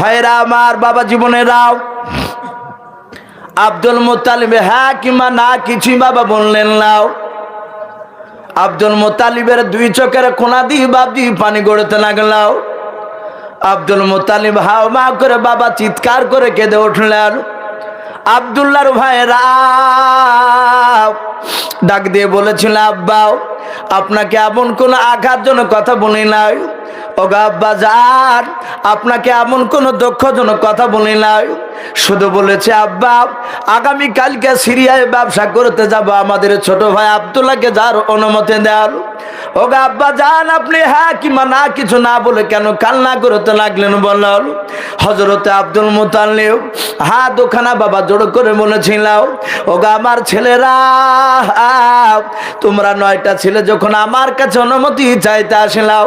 ভাইরা আমার বাবা জীবনে জীবনেরাও আব্দুল মোতালিব হ্যাঁ কিংবা না কিছুই বাবা বললেন নাও আব্দুল মোতালিবের দুই চোখের কোনা দিয়ে বাবজি পানি গড়তে লাগলাও আব্দুল মোতালিব হাও মা করে বাবা চিৎকার করে কেঁদে উঠলেন। আবদুল্লার ভাইরা ডাক দিয়ে বলেছিল, আব্বাও, আপনাকে এমন কোনো আঘাত জন্য কথা বলি নাই। আব্বা আপনাকে এমন কোনো দক্ষজনক কথা বলি নাই। শুধু বলেছে, আব্বা, আগামী কালকে সিরিয়ায় ব্যবসা করতে যাব আমাদের ছোট ভাই আবদুল্লাহকে যার অনুমতি দেন ওগা আব্বা, যান আপনি হ্যাঁ কিংবা না, কিছু না বলে কেন কান্না করতে লাগলেন বলল? হজরতে আব্দুল মুতাল্লিব হাত ওখানা বাবা জোড় করে বলেছিল ওগা আমার ছেলেরা, তোমরা নয়টা ছেলে যখন আমার কাছে অনুমতি চাইতে আসলাও,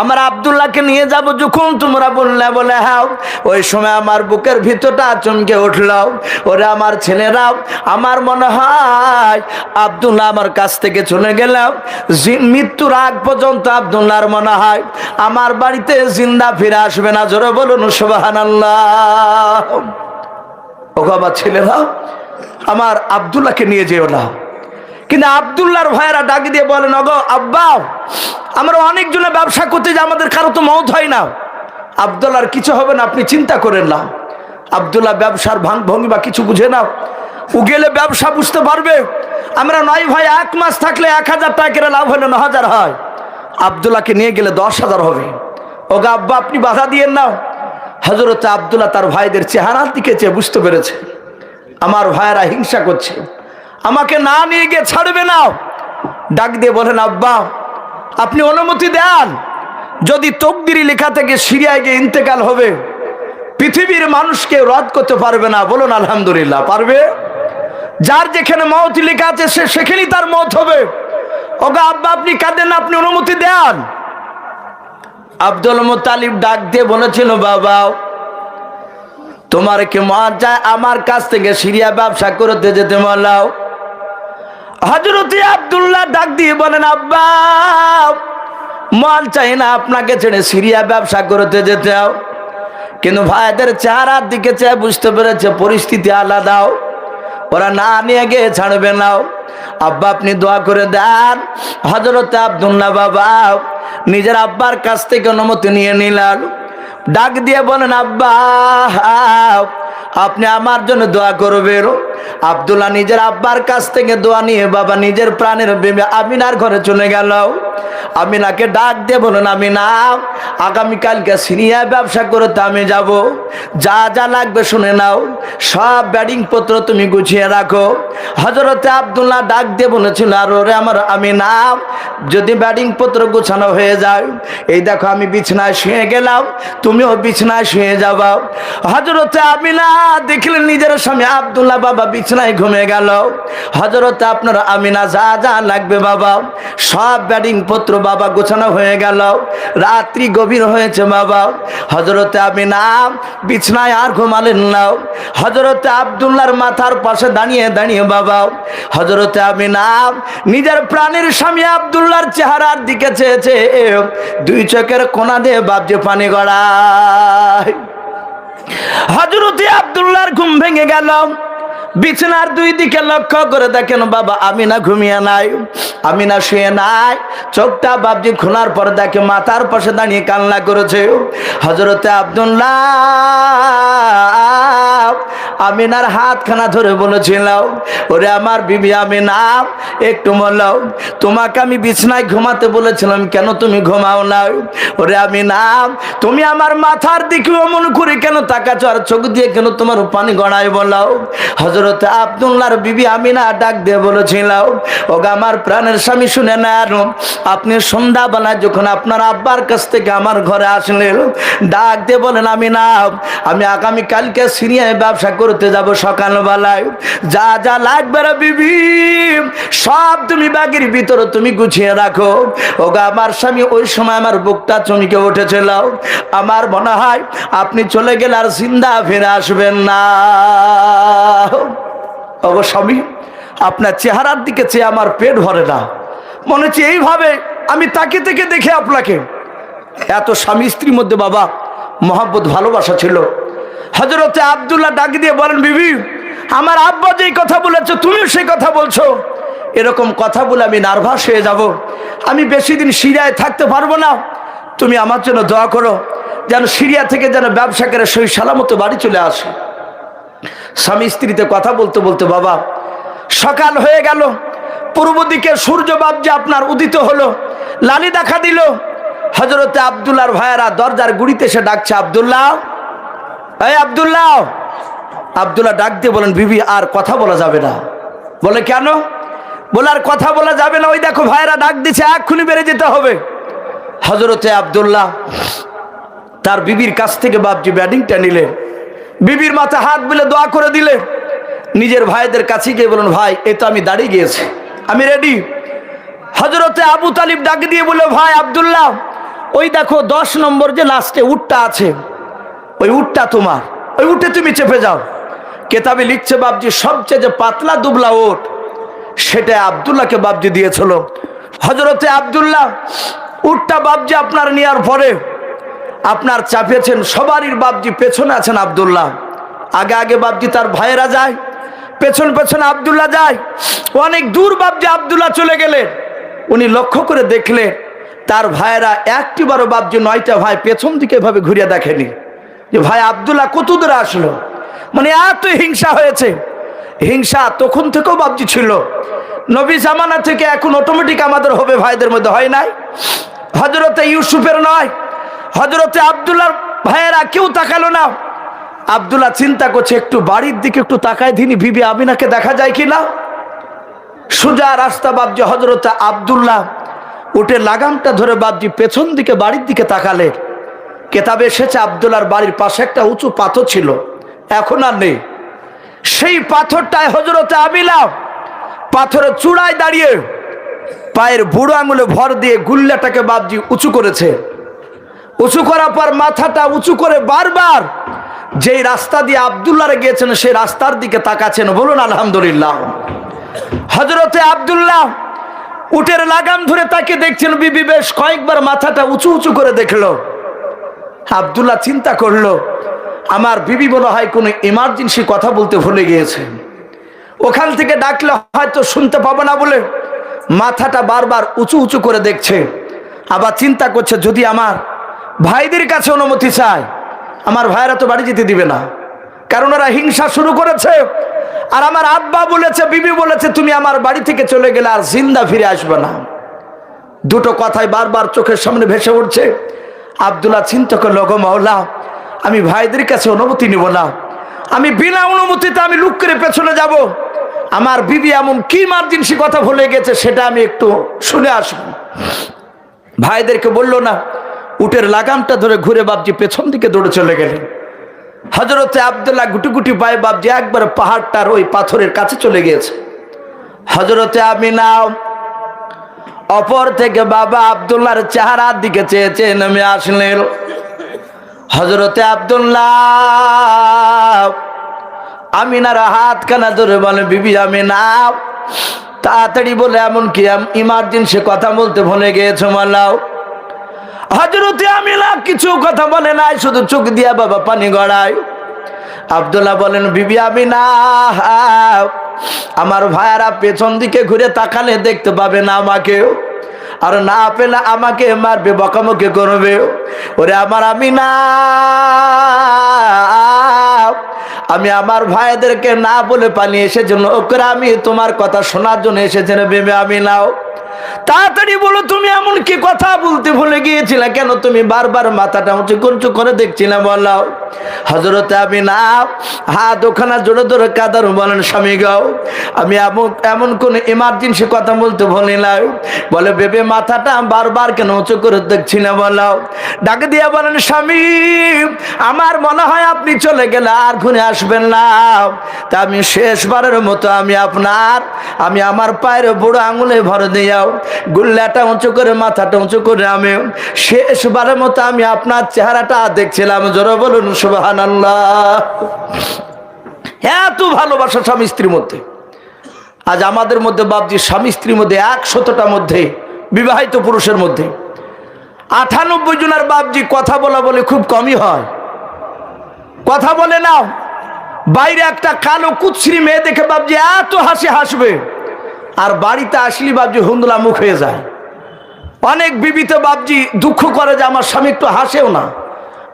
আমার আবদুল্লাহকে নিয়ে যাব যখন তোমরা বললে, বলে হাও ওই সময় আমার বুকের ভিতরটা চমকে উঠলাও ওরে আমার ছেলেরাও আমার মনে হয় আবদুল্লাহ আমার কাছ থেকে চলে গেলাম মৃত্যুর আগ পর্যন্ত আবদুল্লাহর মনে হয়, আমার বাড়িতে জিন্দা ফিরে আসবে না। জোরে বলুন ও আমার আবদুল্লাহকে নিয়ে যেও না। কিন্তু আবদুল্লাহর ভাইয়েরা ডাক দিয়ে বলেন অগো আব্বা, আমরা অনেকজনে ব্যবসা করতে যে আমাদের কারও তো মত হয় না। আবদুল্লাহর কিছু হবে না, আপনি চিন্তা করেন না। আবদুল্লাহ ব্যবসার ভাঙ ভঙ্গি বা কিছু বুঝে না ও গেলে ব্যবসা বুঝতে পারবে। আমরা নয় ভাই, এক মাস থাকলে এক হাজার টাকা লাভ হলে ন হাজার হয়। আবদুল্লাহকে নিয়ে গেলে দশ হাজার হবে। ওগা আব্বা, আপনি বাধা দিয়েন নাও হজরত আবদুল্লাহ তার ভাইদের চেহারার দিকে চেয়ে বুঝতে পেরেছে। আমার ভাইয়েরা হিংসা করছে। আমাকে না নিয়ে গিয়ে ছাড়বে না। ডাক দিয়ে বলেন, আব্বা, আপনি অনুমতি দেন। যদি তকদিরি লেখা থেকে সিরিয়ায় গিয়ে ইন্তেকাল হবে, পৃথিবীর মানুষকে রদ করতে পারবে না। বলুন, আলহামদুলিল্লাহ, পারবে? যার যেখানে মত লেখা আছে, সে সেখানেই তার মত হবে। ওগা আব্বা, আপনি কাঁদেন আপনি অনুমতি দেন। আব্দুল মোতালিব ডাক দিয়ে বলেছিল, বাবা, তোমার কি মন চায় আমার কাছ থেকে সিরিয়া ব্যবসা করতে যেতে বলাও হজরতি আবদুল্লাহ ডাক দিয়ে বলেন, আব্বা, মন চাই না আপনাকে ছেড়ে সিরিয়া ব্যবসা করতে যেতে। কিন্তু ভাইদের চেহারার দিকে চেয়ে বুঝতে পেরেছে, পরিস্থিতি আলাদাও ওরা না নিয়ে গিয়ে ছাড়বে নাও আব্বা, আপনি দোয়া করে দেন। হজরত আব্দুল্লা বাবা নিজের আব্বার কাছ থেকে অনুমতি নিয়ে নিলাম ডাক দিয়ে বলেন, আব্বা আপনি আমার জন্য দোয়া করবেন। আবদুল্লাহ নিজের আব্বার কাছ থেকে দোয়া নিয়ে বাবা নিজের প্রাণের বেবে আমিনার ঘরে চলে গেল। আমিনাকে ডাক দিয়ে বলুন আমিনা আগামীকালকে সিনিয়ার ব্যবসা করতে আমি যাব। যা যা লাগবে শুনে নাও। সব ব্যাডিং পত্র তুমি গুছিয়ে রাখো। হজরতে আবদুল্লাহ ডাক দিয়ে বলেছিল, আর ওরে আমার আমিনা, যদি ব্যাডিং পত্র গুছানো হয়ে যায়, এই দেখো আমি বিছনায় শুয়ে গেলাম, তুমিও বিছনায় শুয়ে যাবা। হজরতে আমিনা দেখলেন নিজের স্বামী আবদুল্লাহ বাবা বিছনায় ঘুমে গেল। হজরতে আপনার আমিনা, যা যা লাগবে বাবা, সব ব্যাডিং পত্র বাবা গোছানো হয়ে গেল। রাত্রি গভীর হয়েছে বাবা। হজরতে আমিনা বিছনায় আর ঘুমালেন না। হজরতে আবদুল্লার মাথার পাশে দাঁড়িয়ে দাঁড়িয়ে বাবা হজরতে আমিনা নিজের প্রাণের স্বামী আবদুল্লার চেহারার দিকে চেয়েছে। দুই চোখের কোনা দিয়ে বাবজে পানি গড়ায়। হজরতে আবদুল্লার ঘুম ভেঙে গেল। বিছানার দুই দিকে লক্ষ্য করে দেখেন, বাবা, আমিনা ঘুমিয়ে নাই, আমিনা শুয়ে নাই। চোখটা বাবজি খোলার পর দেখে মাথার পাশে দাঁড়িয়ে কান্না করেছে। হজরতে আবদুল্লাহ, আমিনার হাতখানা ধরে বলেছিল ওরে আমার বিবি আমিনা, একটু বললাম তোমাকে আমি বিছনায় ঘুমাতে বলেছিলাম, কেন তুমি ঘুমাও না ওরে আমিনা, তুমি আমার মাথার দিকে অমন করে কেন তাকাচ্ছ? আর চোখ দিয়ে কেন তোমার পানি গড়ায় বলাও হজরত আবদুল্লার বিবি আমিনা ডাক দিয়ে বলেছিল, ওগা আমার প্রাণের স্বামী শুনে না আপনি সন্ধ্যাবেলায় যখন আপনার আব্বার কাছ থেকে আমার ঘরে আসলেন, ডাক দিয়ে বলেন আমি না আমি আগামী কালকে সিরিয়ায় ব্যবসা করতে যাব সকালবেলায়। যা যা লাগবে রে বিবি। সব তুমি ব্যাগের ভিতরে তুমি গুছিয়ে রাখো। ওগা, আমার স্বামী ওই সময় আমার বুকটা চমকে উঠেছিল। আমার মনে হয় আপনি চলে গেলে আর জিন্দা ফিরে আসবেন না। ওগো স্বামী, আপনার চেহারার দিকে চেয়ে আমার পেট ভরে না। মনে হচ্ছে এইভাবে আমি তাকে থেকে দেখে আপনাকে। এত স্বামী স্ত্রীর মধ্যে বাবা, মহাব্বত, ভালোবাসা ছিল। হজরতে আবদুল্লাহ ডাক দিয়ে বলেন, বিবি, আমার আব্বা যেই কথা বলেছ, তুমিও সেই কথা বলছো। এরকম কথা বলে আমি নার্ভাস হয়ে যাব। আমি বেশি দিন সিরিয়ায় থাকতে পারব না। তুমি আমার জন্য দোয়া করো, যেন সিরিয়া থেকে যেন ব্যবসা করে সই সালামতো বাড়ি চলে আসে। স্বামী স্ত্রীতে কথা বলতে বলতে, বাবা, সকাল হয়ে গেল। পূর্ব দিকে সূর্য যে আপনার উদিত হলো, লালি দেখা দিল। হজরতে আবদুল্লাহর ভাইয়েরা দরজার গুড়িতে এসে ডাকছে, আবদুল্লাহ, এই আবদুল্লাহ। আবদুল্লাহ ডাক দিয়ে বলেন, বিবি, আর কথা বলা যাবে না। বলে, কেন? বলে আর কথা বলা যাবে না। ওই দেখো ভাইয়েরা ডাক দিচ্ছে এক্ষুনি বেড়ে যেতে হবে। হজরতে আবদুল্লাহ তার বিবির কাছ থেকে বাপজি ব্যাটিংটা নিলে। বিবির মাথা হাত বিলে দোয়া করে দিলে। নিজের ভাইদের কাছে গিয়ে বলুন, ভাই, এ তো আমি দাঁড়িয়ে গিয়েছি। আমি রেডি হজরতে আবু তালিব ডাক দিয়ে বলল, ভাই, আবদুল্লাহ, ওই দেখো দশ নম্বর যে লাস্টে উটটা আছে, ওই উটটা তোমার। ওই উঠে তুমি চেপে যাও। কেতাবে লিখছে বাবজি সবচেয়ে যে পাতলা দুবলা ওট সেটা আবদুল্লাহকে বাবজি দিয়েছিল। হজরতে আবদুল্লাহ উটটা বাবজি আপনার নেওয়ার পরে আপনার চাপিয়েছেন, সবারই বাবজি পেছনে আছেন আবদুল্লাহ। আগে আগে বাবজি তার ভাইয়েরা যায়, পেছন পেছনে আবদুল্লাহ যায়। অনেক দূর বাবজি আবদুল্লাহ চলে গেলেন উনি লক্ষ্য করে দেখলে তার ভাইয়েরা একটি বারো বাবজি নয়টা ভাই পেছন দিকে এভাবে ঘুরিয়ে দেখেনি। যে ভাই আবদুল্লাহ কত দূরে আসলো? মানে এত হিংসা হয়েছে। হিংসা তখন থেকেও বাবজি ছিল। নবী জামানা থেকে এখন অটোমেটিক আমাদের হবে ভাইদের মধ্যে, হয় নাই? হজরতে ইউসুফের নয় হজরতে আবদুল্লার ভাইয়েরা কেউ তাকালো না। আবদুল্লাহ চিন্তা করছে, একটু বাড়ির দিকে একটু তাকায় দিনি বিবি আমিনাকে দেখা যায় কি না সোজা রাস্তা বাবজি হজরতে আবদুল্লাহ উঠে লাগামটা ধরে বাবজি পেছন দিকে বাড়ির দিকে তাকালে। কেতাবে এসেছে আবদুল্লার বাড়ির পাশে একটা উঁচু পাথর ছিল, এখন আর নেই। সেই পাথরটায় হজরতে আমিলা পাথরের চূড়ায় দাঁড়িয়ে পায়ের বুড়ো আঙুলে ভর দিয়ে গুল্লাটাকে বাবজি উঁচু করেছে। উঁচু করার পর মাথাটা উঁচু করে বারবার যেই রাস্তা দিয়ে আবদুল্লারে গিয়েছেন, সেই রাস্তার দিকে তাকাচ্ছেন। বলুন, আলহামদুলিল্লাহ। হজরতে আবদুল্লাহ উটের লাগাম ধরে তাকে দেখছেন, বিবি বেশ কয়েকবার মাথাটা উঁচু উঁচু করে দেখল। আবদুল্লাহ চিন্তা করল আমার বিবি মনে হয়, কোনো ইমার্জেন্সি কথা বলতে ভুলে গিয়েছে। ওখান থেকে ডাকলে হয়তো শুনতে পাবো না বলে মাথাটা বারবার উঁচু উঁচু করে দেখছে। আবার চিন্তা করছে, যদি আমার ভাইদের কাছে অনুমতি চায়, আমার ভাইরা তো বাড়ি যেতে দিবে না। কারণ ওরা হিংসা শুরু করেছে। আর আমার আব্বা বলেছে, বিবি বলেছে, তুমি আমার বাড়ি থেকে চলে গেলে আর জিন্দা ফিরে আসবে না। দুটো কথাই বারবার চোখের সামনে ভেসে উঠছে। আবদুল্লাহ চিন্তা করল মাওলা আমি ভাইদের কাছে অনুমতি নিব না। আমি বিনা অনুমতিতে আমি লুক করে পেছনে যাব। আমার বিবি এমন কি মার্জেন্সি কথা ভুলে গেছে সেটা আমি একটু শুনে আসব। ভাইদেরকে বলল না, উটের লাগামটা ধরে ঘুরে বাবজি পেছন দিকে দৌড়ে চলে গেলেন। হজরতে আবদুল্লাহ গুটি পায়ে বাবজি একবার পাহাড়টার ওই পাথরের কাছে চলে গিয়েছে। হজরতে আমিনা, অপর থেকে বাবা আবদুল্লাহর চেহারার দিকে চেয়ে চেয়ে নেমে আসলেন। হজরতে আবদুল্লাহ, আমিনার হাত কানা ধরে বলে, বিবি আমি আমিনা তাড়াতাড়ি বলে, এমন কি ইমার্জেন্সি কথা বলতে ভুলে গিয়েছো মালাও? হজরতে আমিনা কিছু কথা বলে নাই, শুধু চোখ দিয়া বাবা পানি গড়ায়। আবদুল্লাহ বলেন, বিবি আমি আমিনা আমার ভাইয়ারা পেছন দিকে ঘুরে তাকালে দেখতে পাবে না আমাকেও। আর না পেলে আমাকে মারবে, বকামকে করবে। ওরে আমার আমি না। আমি আমার ভাইদেরকে না বলে পালিয়ে এসেছিল ওকে আমি তোমার কথা শোনার জন্য এসেছেন ভেবে আমি নাও। তাড়াতাড়ি বলো, তুমি এমন কি কথা বলতে ভুলে গিয়েছিলে? কেন তুমি বারবার মাথাটা উঁচু করে দেখছিলে? বলাও হজরত আমি না হাত ওখানে জোরে জোরে কাদার বলেন, স্বামী গাও আমি এমন কোন ইমার্জেন্সি কথা বলতে ভুলি না বলে, বেবে, মাথাটা বারবার কেন উঁচু করে দেখছি না বলাও ডাকে দিয়ে বলেন, স্বামী, আমার মনে হয় আপনি চলে গেলে আর ঘুরে আসবেন না। তা আমি শেষবারের মতো আমি আপনার, আমি আমার পায়ের বুড়ো আঙুলে ভরে দিয়াও, গুল্লাটা উঁচু করে, মাথাটা উঁচু করে আমি শেষবারের মতো আমি আপনার চেহারাটা দেখছিলাম। জোরে বলুন এত ভালোবাসা স্বামী স্ত্রীর মধ্যে। আজ আমাদের মধ্যে বাবজি স্বামী স্ত্রীর মধ্যে একশতটা মধ্যে, বিবাহিত পুরুষের মধ্যে। আঠানব্বই জনের বাবজি কথা বলা বলে খুব কমই হয়। কথা বলে নাও বাইরে একটা কালো কুচ্ছিরি মেয়ে দেখে বাবজি এত হাসি হাসবে। আর বাড়িতে আসলি বাবজি হুন্দুলা মুখ হয়ে যায়। অনেক বিবিত বাবজি দুঃখ করে যে আমার স্বামী একটু হাসেও না।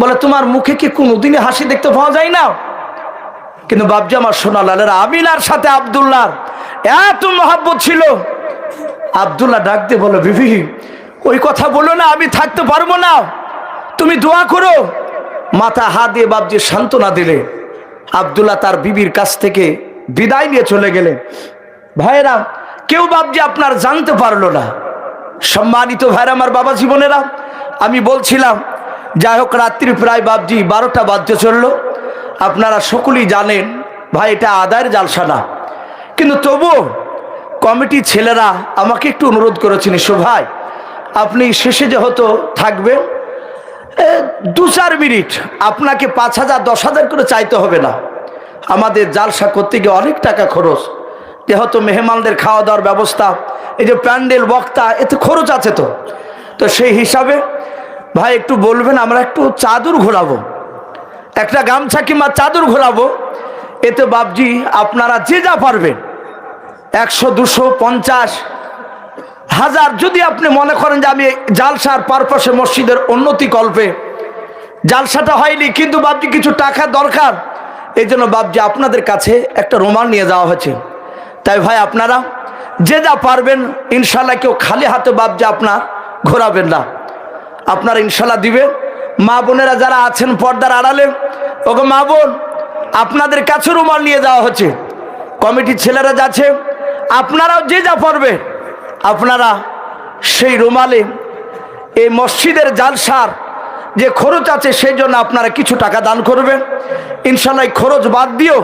বলে, তোমার মুখে কি কোনোদিনই হাসি দেখতে পাওয়া যায় না? কিন্তু বাবজি আমার সোনা লালের আমিনার সাথে আবদুল্লার এত মহাব্বত ছিল। আবদুল্লাহ ডাক দিয়ে বলো, বিবি, ওই কথা বলো না, আমি থাকতে পারব না। তুমি দোয়া করো। মাথা হাত দিয়ে বাবজি সান্ত্বনা দিলে। আবদুল্লাহ তার বিবির কাছ থেকে বিদায় নিয়ে চলে গেলে। ভাইরা কেউ বাবজি আপনার জানতে পারল না। সম্মানিত ভাইরা আমার বাবা জীবনেরা, আমি বলছিলাম যাই হোক রাত্রি প্রায় বাবজি বারোটা বাদ্য চলল। আপনারা সকলেই জানেন, ভাই, এটা আদায়ের জালসা না কিন্তু তবুও কমিটি ছেলেরা আমাকে একটু অনুরোধ করেছেন ইসো ভাই, আপনি শেষে যেহেতু থাকবেন দু চার মিনিট, আপনাকে পাঁচ হাজার, দশ হাজার করে চাইতে হবে না। আমাদের জালসা করতে গিয়ে অনেক টাকা খরচ। যেহেতু মেহমানদের খাওয়া দাওয়ার ব্যবস্থা, এই যে প্যান্ডেল, বক্তা, এতে খরচ আছে তো। তো সেই হিসাবে ভাই, একটু বলবেন, আমরা একটু চাদর ঘোরাবো। একটা গামছা কিংবা চাদর ঘোরাবো। এতে বাবজি আপনারা যে যা পারবেন, একশো, দুশো, পঞ্চাশ, হাজার, যদি আপনি মনে করেন যে আমি জালসার পারপাসে মসজিদের উন্নতি কল্পে, জালসাটা হয়নি, কিন্তু বাবজি কিছু টাকা দরকার। এই জন্য বাবজি আপনাদের কাছে একটা রোমাল নিয়ে যাওয়া হয়েছে। তাই ভাই, আপনারা যে যা পারবেন ইনশাল্লাহ কেউ খালি হাতে বাবজি আপনার ঘোরাবেন না। আপনারা ইনশাল্লাহ দিবেন মা বোনেরা যারা আছেন পর্দার আড়ালে ওকে মা বোন, আপনাদের কাছে রুমাল নিয়ে যাওয়া হচ্ছে। কমিটির ছেলেরা যাচ্ছে, আপনারাও যে যা পড়বে আপনারা সেই রুমালে এই মসজিদের জালসার যে খরচ আছে সেই জন্য আপনারা কিছু টাকা দান করবেন ইনশাল্লাহ খরচ বাদ দিও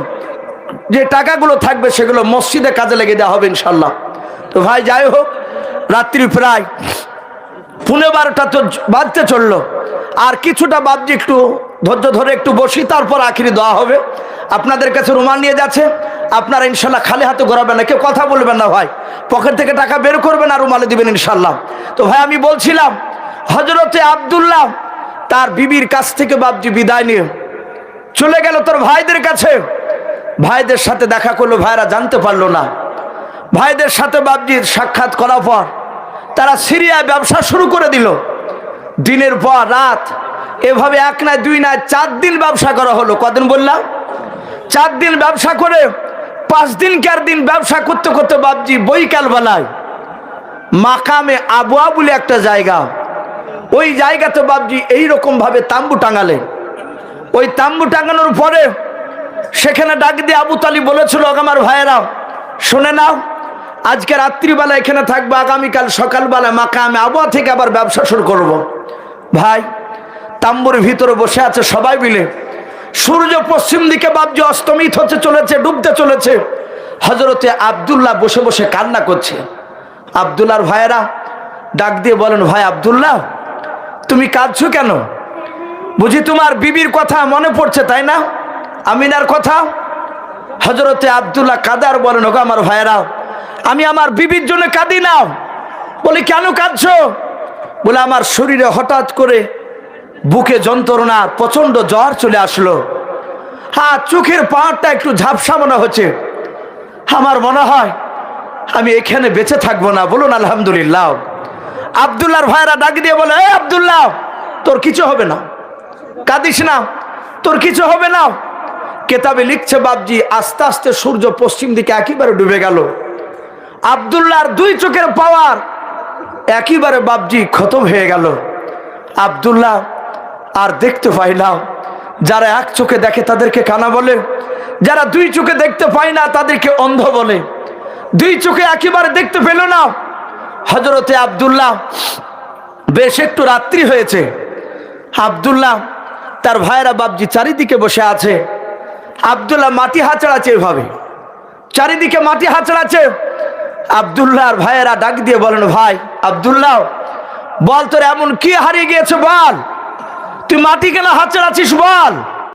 যে টাকাগুলো থাকবে সেগুলো মসজিদে কাজে লেগে দেওয়া হবে ইনশাল্লাহ। তো ভাই, যাই হোক, রাত্রি প্রায় পুনে বারোটা তো বাজতে চলল। আর কিছুটা বাজছে একটু ধৈর্য ধরে একটু বসি, তারপর আখিরি দেওয়া হবে। আপনাদের কাছে রুমাল নিয়ে যাচ্ছে। আপনারা ইনশাল্লাহ খালি হাতে ঘোরাবেন না, কেউ কথা বলবেন না ভাই। পকেট থেকে টাকা বের করবেন আর রুমালে দিবেন ইনশাল্লাহ। তো ভাই, আমি বলছিলাম হজরতে আবদুল্লাহ তার বিবির কাছ থেকে বাবজি বিদায় নিয়ে চলে গেল তোর ভাইদের কাছে। ভাইদের সাথে দেখা করল, ভাইরা জানতে পারল না। ভাইদের সাথে বাবজির সাক্ষাৎ করার পর তারা সিরিয়ায় ব্যবসা শুরু করে দিল। দিনের পর রাত, এভাবে এক না দুই না চার দিন ব্যবসা করা হলো। কদিন বললাম? চার দিন ব্যবসা করে, পাঁচ দিন চার দিন ব্যবসা করতে করতে বাবজি বইকাল বেলায় মাকামে আবুয়া বলে একটা জায়গা। ওই জায়গাতে বাবজি এইরকম ভাবে তাম্বু টাঙালে ওই তাম্বু টাঙানোর পরে সেখানে ডাক দিয়ে আবু তালি বলেছিল আমার ভাইয়েরা, শুনে নাও। আজকে রাত্রিবেলা এখানে থাকব, আগামীকাল সকালবেলা মাকামে আবহাওয়া থেকে আবার ব্যবসা শুরু করব। ভাই, তাম্বুর ভিতরে বসে আছে সবাই মিলে। সূর্য পশ্চিম দিকে বাবজি অস্তমিত হচ্ছে, চলেছে, ডুবতে চলেছে। হজরতে আবদুল্লাহ বসে বসে কান্না করছে। আবদুল্লাহর ভাইয়েরা ডাক দিয়ে বলেন, ভাই আবদুল্লাহ, তুমি কাঁদছো কেন? বুঝি তোমার বিবির কথা মনে পড়ছে, তাই না? আমিনার কথা? হজরতে আবদুল্লাহ কাদার বলেন, ওগো আমার ভাইয়েরা আমি আমার বিবির জন্য কাঁদি না বলি, কেন কাঁদছ? বলে, আমার শরীরে হঠাৎ করে বুকে যন্ত্রণা প্রচণ্ড জ্বর চলে আসলো। হ্যাঁ চোখের পাহাড়টা একটু ঝাপসা মনে হচ্ছে। আমার মনে হয় আমি এখানে বেঁচে থাকব না। বলুন, আলহামদুলিল্লাহ। আবদুল্লাহর ভাইরা ডাক দিয়ে বলে, এই আবদুল্লাহ, তোর কিছু হবে না। কাঁদিস না, তোর কিছু হবে না। কেতাবে লিখছে বাবজি আস্তে আস্তে সূর্য পশ্চিম দিকে একেবারে ডুবে গেল। আবদুল্লাহর দুই চোখের পাওয়ার একইবারে বাবজি খতম হয়ে গেল। আবদুল্লাহ আর দেখতে পাই না। যারা এক চোখে দেখে তাদেরকে কানা বলে, যারা দুই চোখে দেখতে পায় না তাদেরকে অন্ধ বলে। দুই চোখে একেবারে দেখতে পেল না। হজরতে আবদুল্লাহ বেশ একটু রাত্রি হয়েছে। আবদুল্লাহ তার ভাইরা বাবজি চারিদিকে বসে আছে। আবদুল্লাহ মাটি হাঁচড়াচ্ছে এভাবে। চারিদিকে মাটি হাঁচড়াচ্ছে আবদুল্লাহ আর ভাইয়েরা ডাক দিয়ে বলেন, ভাই, আবদুল্লাহ, বল তোর এমন কি হারিয়ে গিয়েছে বল? তুই মাটি কেন চালাচ্ছিস বল?